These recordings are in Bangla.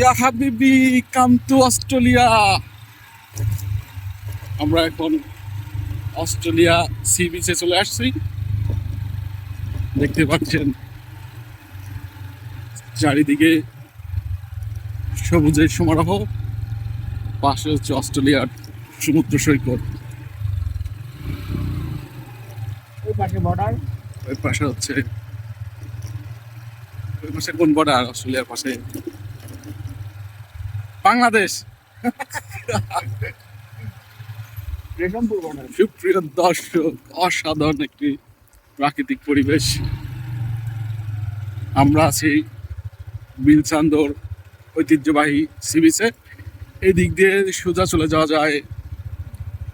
ইয়া হাবিবি কাম টু অস্ট্রেলিয়া। আমরা এখন অস্ট্রেলিয়া সি বিচে চলে আসছি। দেখতে পাচ্ছেন চারিদিকে সবুজের সমারোহ। পাশে হচ্ছে অস্ট্রেলিয়ার সমুদ্র সৈকত। ওই পাশে বর্ডার ওই পাশে হচ্ছে ওই পাশে কোন বর্ডার অস্ট্রেলিয়ার পাশে। বাংলাদেশ। সুপ্রিয় দর্শক অসাধারণ একটি প্রাকৃতিক পরিবেশ। আমরা আছি বিলচান্দর ঐতিহ্যবাহী সি বিচে এই দিক দিয়ে সোজা চলে যাওয়া যায়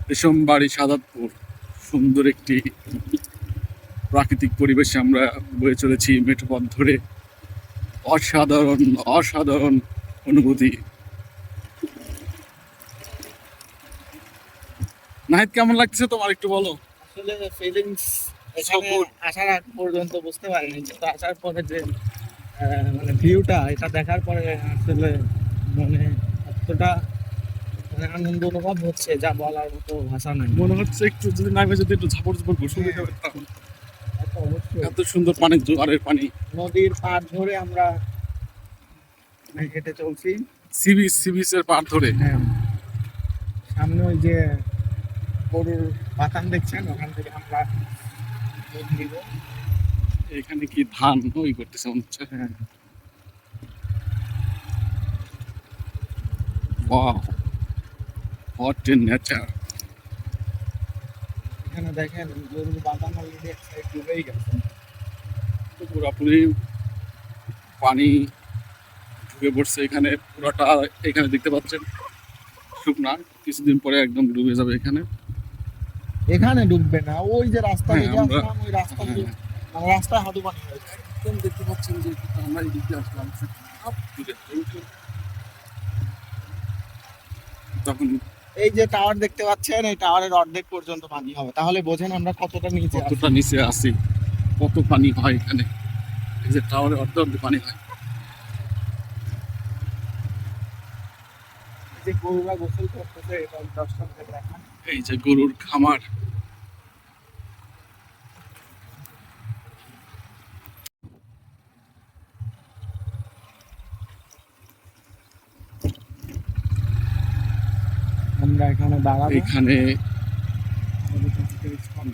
রেশমবাড়ি সাদাতপুর। সুন্দর একটি প্রাকৃতিক পরিবেশে আমরা বয়ে চলেছি মেঠোপথ ধরে। অসাধারণ অসাধারণ অনুভূতি। নাহিদ কেমন লাগছে তোমার একটু বলো? আসলে ফিলিংস আসার আগ পর্যন্ত বুঝতে পারিনি কিন্তু আসার পরে যে মানে ভিউটা এটা দেখার পরে আসলে মনে এতটা মানে আনন্দ অনুভব হচ্ছে যা বলার মতো ভাষা নাই। মনে হচ্ছে একটু যদি নামে যদি একটু ঝাপড় ঝাপড় ঘুষে দিতে পারতাম এত সুন্দর পানি জোয়ারের পানি। নদীর পাড় ধরে আমরা হেঁটে চলছি। সি বিচ সি বিচের পার ধরে। হ্যাঁ। সামনে ওই যে গরুর বাতান দেখছেন ওখান থেকে আমরা নিব। এখানে কি ধান? ওই করতেছে মনে হচ্ছে। হ্যাঁ। ওয়াও হোয়াট এ নেচার এখানে দেখেন গরুর বাতান অলরেডি এক সাইড ডুবেই গেছে। তো পুরোপুরি পানি ঢুকে পড়ছে এখানে। পুরোটা এখানে দেখতে পাচ্ছেন শুকনা। কিছুদিন পরে একদম ডুবে যাবে এখানে। এখানে ডুববে না ওই যে রাস্তা হ্যাঁ, আমরা- আসলাম ওই রাস্তা দিয়ে। হ্যাঁ, মানে রাস্তায় হাঁটু পানি একদম দেখতে পাচ্ছেন যে আমরা এই দিক দিয়ে আসলাম তখন এই যে টাওয়ার দেখতে পাচ্ছেন এই টাওয়ারের অর্ধেক পর্যন্ত পানি হবে। তাহলে বোঝেন আমরা কতটা নিচে আছি। কতটা নিচে আসি কত পানি হয় এখানে? এই যে টাওয়ারে অর্ধ অর্ধ পানি হয়। যে গরুরা গোসল করতেছে এটা দেখান এই যে গরুর খামার। আমরা এখানে দাঁড়াবো। এখানে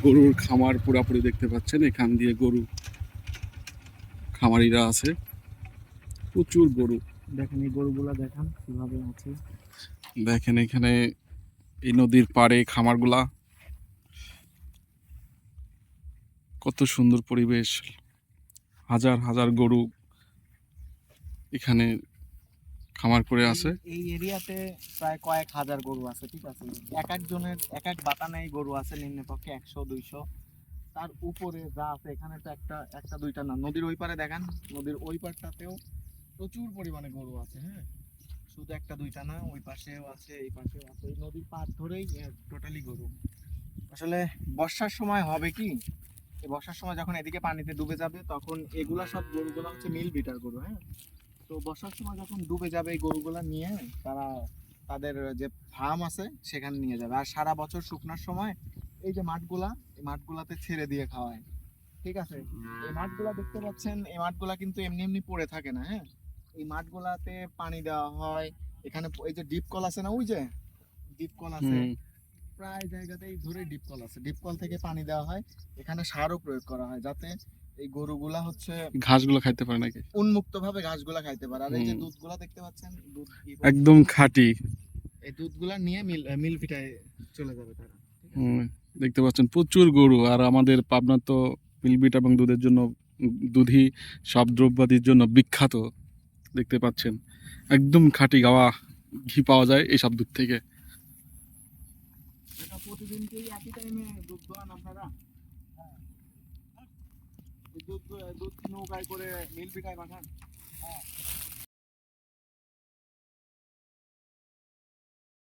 গরুর খামার পুরাপুরি দেখতে পাচ্ছেন। এখান দিয়ে গরু খামারিরা আছে। প্রচুর গরু। দেখেন এই গরুগুলা দেখান কীভাবে আছে। দেখেন এখানে এই নদীর পাড়ে খামারগুলা। কত সুন্দর পরিবেশ। হাজার হাজার গরু এখানে খামার করে আছে। এই এরিয়াতে প্রায় কয়েক হাজার গরু আছে ঠিক আছে? এক একজনের এক এক বাতানেই গরু আছে নিম্ন পক্ষে একশো দুইশো। তার উপরে যা আছে এখানে তো একটা একটা দুইটা না। নদীর ওই পারে দেখেন নদীর ওই পারটাতেও প্রচুর পরিমাণে গরু আছে হ্যাঁ? শুধু একটা, দুইটা না, ওই পাশেও আছে, এই পাশেও আছে, এই নদীর পাড় ধরেই টোটালি গরু। আসলে বর্ষার সময় হবে কি, এই বর্ষার সময় যখন এদিকে পানিতে ডুবে যাবে, তখন এগুলা সব গরুগুলো হচ্ছে মিল বিটার গরু হ্যাঁ? তো বর্ষার সময় যখন ডুবে যাবে এই গরুগুলা নিয়ে, তারা তাদের যে ফার্ম আছে, সেখানে নিয়ে যাবে। আর সারা বছর শুকনার সময় এই যে মাঠগুলা, এই মাঠগুলাতে ছেড়ে দিয়ে খাওয়ায়। ঠিক আছে? এই মাঠগুলা দেখতে পাচ্ছেন, এই মাঠগুলা কিন্তু এমনি এমনি পড়ে থাকে না হ্যাঁ? এই মাঠগুলাতে পানি দেওয়া হয়। এখানে এই যে ডিপ কল আছে না ওই যে ডিপ কল আছে প্রায় জায়গাতেই ধরে ডিপ কল আছে। ডিপ কল থেকে পানি দেওয়া হয়। এখানে সারও প্রয়োগ করা হয় যাতে এই গরুগুলা হচ্ছে ঘাসগুলো খাইতে পারে নাকি? উন্মুক্ত ভাবে ঘাসগুলা খাইতে পারে। আর এই যে। দুধগুলা দেখতে পাচ্ছেন দুধ একদম খাঁটি। এই দুধগুলা নিয়ে মিল মিল পিটায় চলে যাবে তারা। দেখতে পাচ্ছেন প্রচুর গরু। আর আমাদের পাবনা তো মিলবিট এবং দুধের জন্য দুধি সব দ্রব্যাদির জন্য বিখ্যাত। দেখতে পাচ্ছেন। একদম খাঁটি গাওয়া ঘি পাওয়া যায় এইসব দুধ থেকে হ্যাঁ। দুধ দুধ নৌকায় করে মিল পিটায় পাঠান? হ্যাঁ।